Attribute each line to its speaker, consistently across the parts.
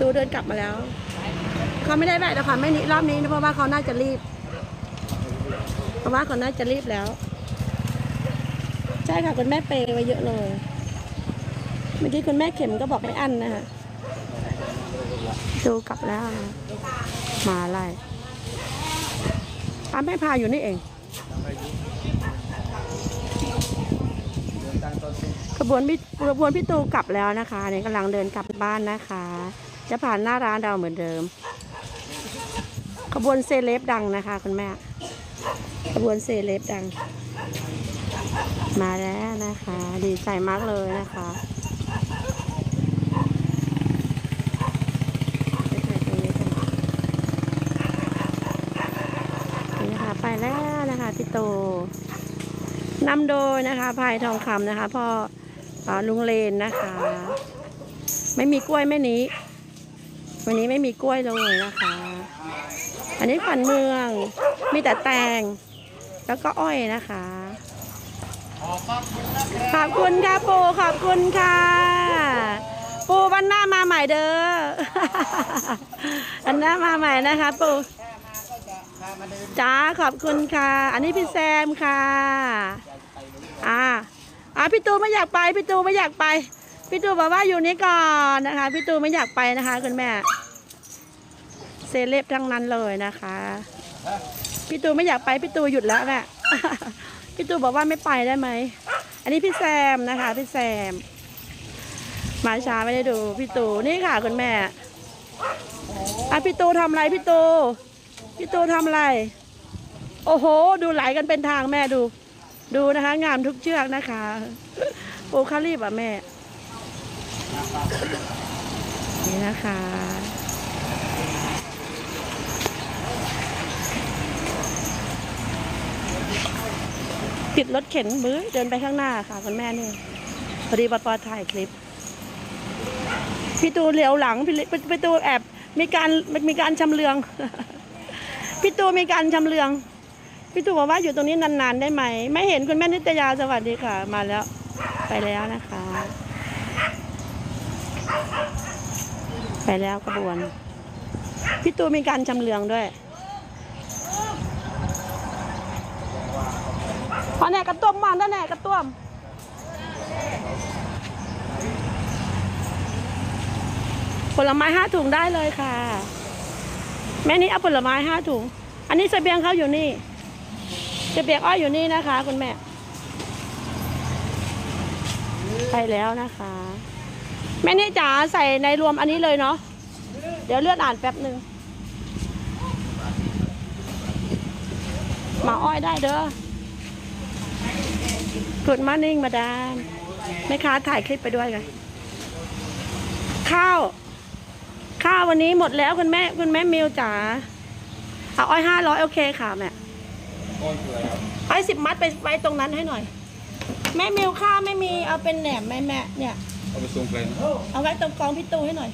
Speaker 1: ตูเดินกลับมาแล้ว เขาไม่ได้แวะแต่ค่ะไม่นิรอบนี้นะเพราะว่าเขาน่าจะรีบ เพราะว่าเขาน่าจะรีบแล้ว ใช่ค่ะคุณแม่เปย์ไว้เยอะเลย เมื่อกี้คุณแม่เข็มก็บอกไม่อั้นนะคะดูกลับแล้ว มาไล่ป้าแม่พาอยู่นี่เองขบวนพี่ขบวนพี่ตูกลับแล้วนะคะเนี่ยกำลังเดินกลับบ้านนะคะ จะผ่านหน้าร้านเราเหมือนเดิม ขบวนเซเลบดังนะคะคุณแม่ ขบวนเซเลบดัง มาแล้วนะคะ ดีใจมากเลยนะคะไปถ่ายตรงนี้กันนี่นะคะไปแล้วนะคะพี่โตนำโดยนะคะพายทองคำนะคะพ่ออลุงเลนนะคะ ไม่มีกล้วยแม่นี้ วันนี้ไม่มีกล้วยเลยนะคะ อันนี้ขวัญเมือง มีแต่แตง แล้วก็อ้อยนะคะ ขอบคุณค่ะปูขอบคุณค่ะ ปูวันหน้ามาใหม่เด้อวันหน้ามาใหม่นะคะปูจ้าขอบคุณค่ะ อันนี้พี่แซมค่ะ อ่าอ่าพี่ตูไม่อยากไป พี่ตูไม่อยากไป พี่ตูบอกว่าอยู่นี่ก่อนนะคะ พี่ตูไม่อยากไปนะคะคุณแม่ เซเลบทั้งนั้นเลยนะคะ พี่ตูไม่อยากไปพี่ตูหยุดแล้วแหละพี่ตูบอกว่าไม่ไปได้ไหม อันนี้พี่แซมนะคะ พี่แซม มาช้าไม่ได้ดู พี่ตูนี่ค่ะคุณแม่อะพี่ตูทำอะไรพี่ตูพี่ตูทำอะไร โอ้โห ดูไหลกันเป็นทางแม่ดู ดูนะคะ งามทุกเชือกนะคะโอ้คารีบอะแม่ นี่นะคะ ติดรถเข็นบื้อเดินไปข้างหน้าค่ะคุณแม่นี่พอดีปอปอถ่ายคลิป พี่ตูเหลียวหลังพี่พี่ตูแอบมีการมีการชำเลือง พี่ตูมีการชำเลือง พี่ตูบอกว่าอยู่ตรงนี้นานๆได้ไหม ไม่เห็นคุณแม่นิตยาสวัสดีค่ะ มาแล้ว ไปแล้วนะคะ ไปแล้วขบวน พี่ตูมีการชำเลืองด้วย พอแน่กระต้มมันได้แน่กระต้มผลไม้ห้าถุงได้เลยค่ะ แม่นี้เอาผลไม้ห้าถุง อันนี้เสบียงเขาอยู่นี่เสบียงอ้อยอยู่นี่นะคะ คุณแม่ ไปแล้วนะคะ แม่นี่จ๋าใส่ในรวมอันนี้เลยเนาะเดี๋ยวเลือนอ่านแป๊บหนึ่งหมาอ้อยได้เด้อ Good morning มาดามแม่ค้าถ่ายคลิปไปด้วยกันข้าว ข้าววันนี้หมดแล้วคุณแม่คุณแม่มิวจ๋าเอาอ้อยห้าร้อยโอเคค่ะแม่อ้อยสิบมัดไปไว้ตรงนั้นให้หน่อย แม่มิวข้าวไม่มีเอาเป็นแหนมแม่แม่เนี่ย
Speaker 2: เอาไปส่งไปนะ
Speaker 1: เอาไว้ตรงกองพี่ตูให้หน่อย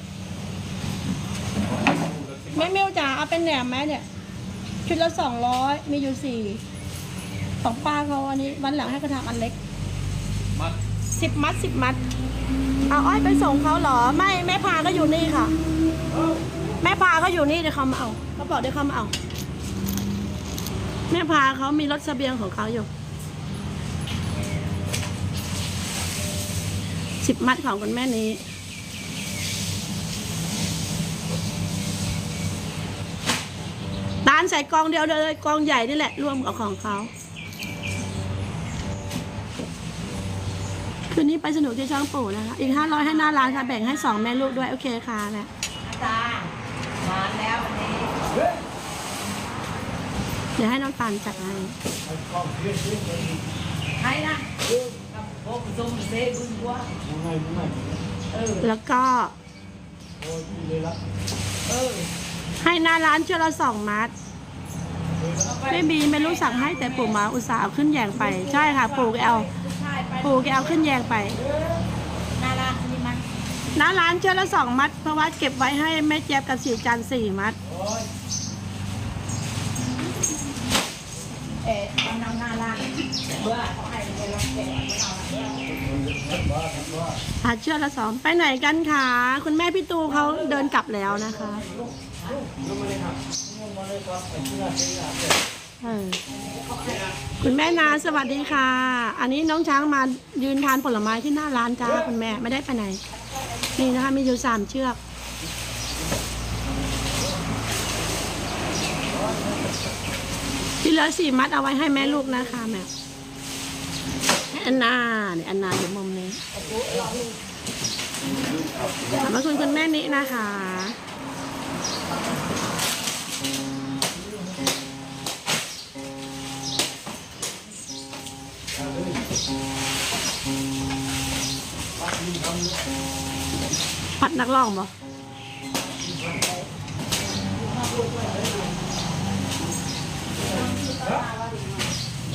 Speaker 1: แม่มิวจ๋าเอาเป็นแหนมไหมเนี่ยชุดละสองร้อยมีอยู่สี่ ของป้าเขาอันนี้วันหลังให้เขาทำอันเล็ก
Speaker 2: มัด
Speaker 1: สิบมัดสิบมัดเอาอ้อยไปส่งเขาเหรอ ไม่แม่พาก็อยู่นี่ค่ะ แม่พาเขาอยู่นี่เดี๋ยวเขามาเอาเขาบอกเดี๋ยวเขามาเอา แม่พาเขามีรถเสบียงของเขาอยู่สิบมัดของคุณแม่นี้ร้านใส่กองเดียวเลยกองใหญ่นี่แหละรวมกับของเขา คืนนี้ไปสนุกที่ช่องปู่นะคะ อีกห้าร้อยให้หน้าร้านค่ะ แบ่งให้สองแม่ลูกด้วย โอเคค่ะแม่
Speaker 3: จ้ามาแล้ววันนี้
Speaker 1: เดี๋ยวให้น้องตาลจัดให้
Speaker 3: ใครนะพวกซุ่มเซ่บุญวัวเออ
Speaker 1: แล้วก็
Speaker 3: เออ
Speaker 1: ให้หน้าร้านเชื่อละสองมัด ไม่บีไม่รู้สั่งให้แต่ปู่มาอุตส่าห์เอาขึ้นแยงไป ใช่ค่ะ ปู่แกเอา
Speaker 3: ผู้ชายไป
Speaker 1: ปู่แกเอาขึ้นแยงไป
Speaker 3: นารานี่มัน
Speaker 1: หน้าร้านเชื่อละสองมัดเพราะว่าเก็บไว้ให้แม่เจี๊ยบกับสีจันทร์สี่มัด
Speaker 3: เอ๊ะนาเอาหน้าร้านเบื่อเขาให้ไปลองแกะมันเอาละ
Speaker 1: หาเชือกละสองไปไหนกันคะคุณแม่พี่ตูเขาเดินกลับแล้วนะคะเออ คุณแม่นาสวัสดีค่ะ อันนี้น้องช้างมายืนทานผลไม้ที่หน้าร้านจ้าคุณแม่ไม่ได้ไปไหน นี่นะคะมีอยู่สามเชือกที่เหลือสี่มัดเอาไว้ให้แม่ลูกนะคะแม่ให้อันนาเนี่ยอันนาอยู่มุมนี้ขอบพระคุณคุณแม่นินะคะ ปัดนักร้องบ่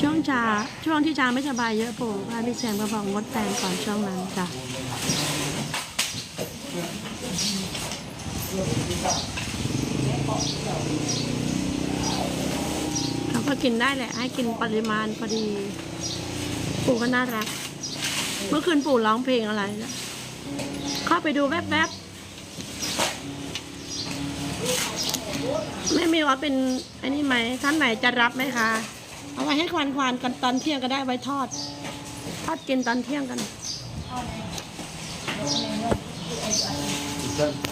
Speaker 1: ช่วงชาช่วงที่ชาไม่สบายเยอะปู่พาพี่แซมก็บอกงดแตงก่อนช่วงนั้นจ้ะเราก็กินได้แหละ ให้กินปริมาณพอดี ปู่ก็น่ารัก เมื่อคืนปู่ร้องเพลงอะไรนะเข้าไปดูแวบๆไม่มีว่าเป็นอันนี้ไหมท่านไหนจะรับไหมคะเอาไว้ให้ควานควานๆกันตอนเที่ยงก็ได้ไว้ทอด ทอดกินตอนเที่ยงกัน